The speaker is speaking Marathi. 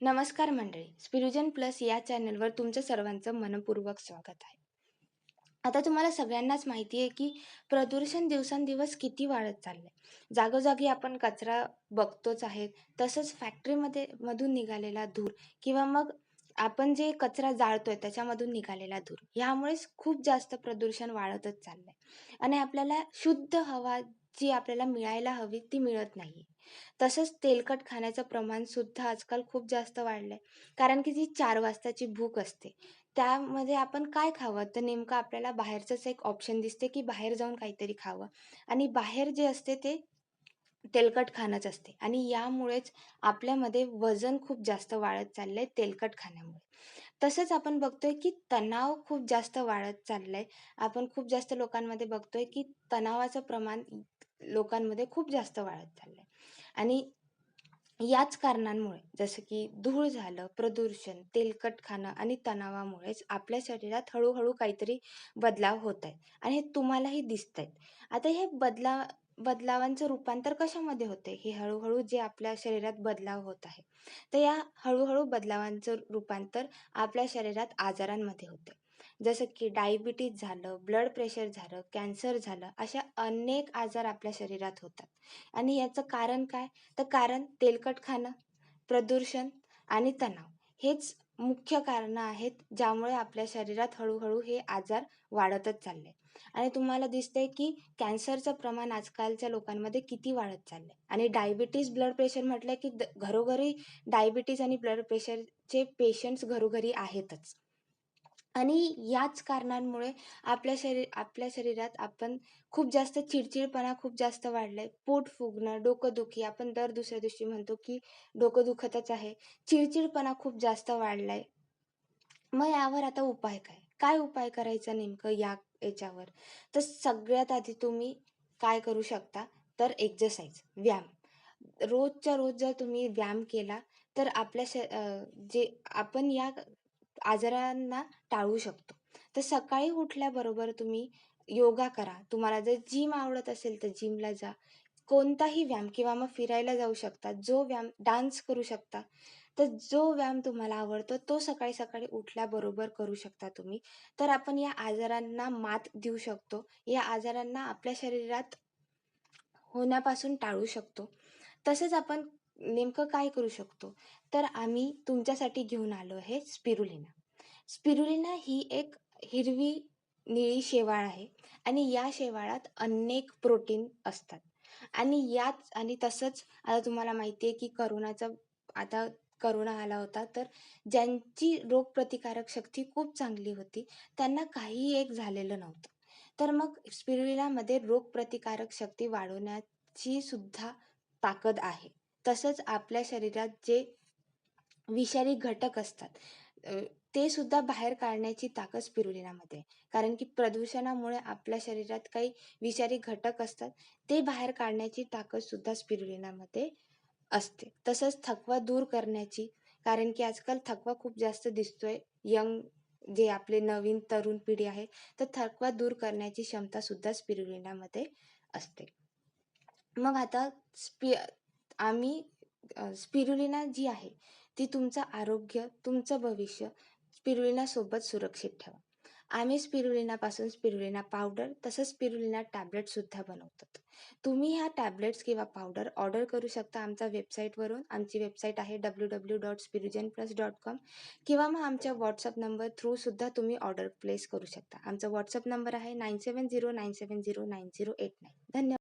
नमस्कार मंडळी. स्पिरुजन प्लस या चॅनलवर तुमचं सर्वांचं मनपूर्वक स्वागत आहे. आता तुम्हाला सगळ्यांनाच माहिती आहे की प्रदूषण दिवसेंदिवस किती वाढत चाललंय. जागोजागी आपण कचरा बघतोच आहे तसंच फॅक्टरीमध्ये मधून निघालेला धूर किंवा मग आपण जे कचरा जाळतोय त्याच्यामधून निघालेला धूर ह्यामुळेच खूप जास्त प्रदूषण वाढतच चाललंय. आणि आपल्याला शुद्ध हवा जी आपल्याला मिळायला हवी ती मिळत नाही तसंच तेलकट खाण्याचं प्रमाण सुद्धा आजकाल खूप जास्त वाढलंय. कारण की जी चार वाजताची भूक असते त्यामध्ये आपण काय खावं? तर नेमकं आपल्याला बाहेरचंच एक ऑप्शन दिसते की बाहेर जाऊन काहीतरी खावं. आणि बाहेर जे असते ते तेलकट खाणंच असते. आणि यामुळेच आपल्यामध्ये वजन खूप जास्त वाढत चाललंय तेलकट खाण्यामुळे. तसंच आपण बघतोय की तणाव खूप जास्त वाढत चाललाय. आपण खूप जास्त लोकांमध्ये बघतोय की तणावाचं प्रमाण लोकांमध्ये खूप जास्त वाढत चाललंय. आणि याच कारणांमुळे जसं की धूळ झालं प्रदूषण तेलकट खाणं आणि तणावामुळेच आपल्या शरीरात हळूहळू काहीतरी बदलाव होत आहेत. आणि हे तुम्हालाही दिसत आहेत. आता हे बदला बदलावांचं रूपांतर कशामध्ये होते हे हळूहळू जे आपल्या शरीरात बदलाव होत आहे तर या हळूहळू बदलावांचं रूपांतर आपल्या शरीरात आजारांमध्ये होते. जसं की डायबिटीज झालं ब्लड प्रेशर झालं कॅन्सर झालं अशा अनेक आजार आपल्या शरीरात होतात. आणि याचं कारण काय? तर कारण तेलकट खाणं प्रदूषण आणि तणाव. हेच मुख्य कारणं आहेत ज्यामुळे आपल्या शरीरात हळूहळू हे आजार वाढतच चालले. आणि तुम्हाला दिसतंय की कॅन्सरचं प्रमाण आजकालच्या लोकांमध्ये किती वाढत चाललंय. आणि डायबिटीज ब्लड प्रेशर म्हटलं की घरोघरी डायबिटीज आणि ब्लड प्रेशरचे पेशंट्स घरोघरी आहेतच. आणि याच कारणांमुळे आपल्या शरीर आपल्या शरीरात आपण खूप जास्त चिडचिडपणा खूप जास्त वाढलाय. पोट फुगणं डोकंदुखी आपण दर दुसऱ्या दिवशी म्हणतो की डोकं दुखतच आहे. चिडचिडपणा खूप जास्त वाढलाय. मग यावर आता उपाय काय? काय उपाय करायचा नेमकं या याच्यावर? तर सगळ्यात आधी तुम्ही काय करू शकता? तर एक्झरसाइज व्यायाम. रोजच्या रोज जर तुम्ही व्यायाम केला तर आपल्या श जे आपण या आजारांना टाळू शकतो. तर सकाळी उठल्याबरोबर तुम्ही योगा करा. तुम्हाला जर जिम आवडत असेल तर जिमला जा. कोणताही व्यायाम किंवा मग फिरायला जाऊ शकता. जो व्यायाम डान्स करू शकता. तर जो व्यायाम तुम्हाला आवडतो तो सकाळी सकाळी उठल्याबरोबर करू शकता तुम्ही. तर आपण या आजारांना मात देऊ शकतो. या आजारांना आपल्या शरीरात होण्यापासून टाळू शकतो. तसेच आपण नेमकं काय करू शकतो? तर आम्ही तुमच्यासाठी घेऊन आलो आहे स्पिरुलिना. स्पिरुलिना ही एक हिरवी निळी शेवाळ आहे आणि या शेवाळात अनेक प्रोटीन असतात. आणि याच आणि तसंच आता तुम्हाला माहिती आहे की करोनाचा आता करोना आला होता तर ज्यांची रोगप्रतिकारक शक्ती खूप चांगली होती त्यांना काहीही एक झालेलं नव्हतं. तर मग स्पिरुलिनामध्ये रोगप्रतिकारक शक्ती वाढवण्याची सुद्धा ताकद आहे. तसंच आपल्या शरीरात जे विषारी घटक असतात ते सुद्धा बाहेर काढण्याची ताकद स्पिरुलिनामध्ये कारण की प्रदूषणामुळे आपल्या शरीरात काही विषारी घटक असतात ते बाहेर काढण्याची ताकद सुद्धा स्पिरुलिनामध्ये असते. तसंच थकवा दूर करण्याची कारण की आजकाल थकवा खूप जास्त दिसतोय. यंग जे आपले नवीन तरुण पिढी आहे तर थकवा दूर करण्याची क्षमता सुद्धा स्पिरुलिनामध्ये असते. मग आता स्पि आम्ही स्पिरुलिना जी आहे ती तुमचं आरोग्य तुमचं भविष्य स्पिरुलिनासोबत सुरक्षित ठेवा. आम्ही स्पिरुलिनापासून स्पिरुलिना पावडर तसंच स्पिरुलिना टॅबलेटसुद्धा बनवतात. तुम्ही ह्या टॅबलेट्स किंवा पावडर ऑर्डर करू शकता आमच्या वेबसाईटवरून. आमची वेबसाईट आहे W W dot spirugen plus dot com किंवा मग आमच्या व्हॉट्सअप नंबर थ्रूसुद्धा तुम्ही ऑर्डर प्लेस करू शकता. आमचा व्हॉट्सअप नंबर आहे nine seven zero nine seven zero nine zero eight nine. धन्यवाद.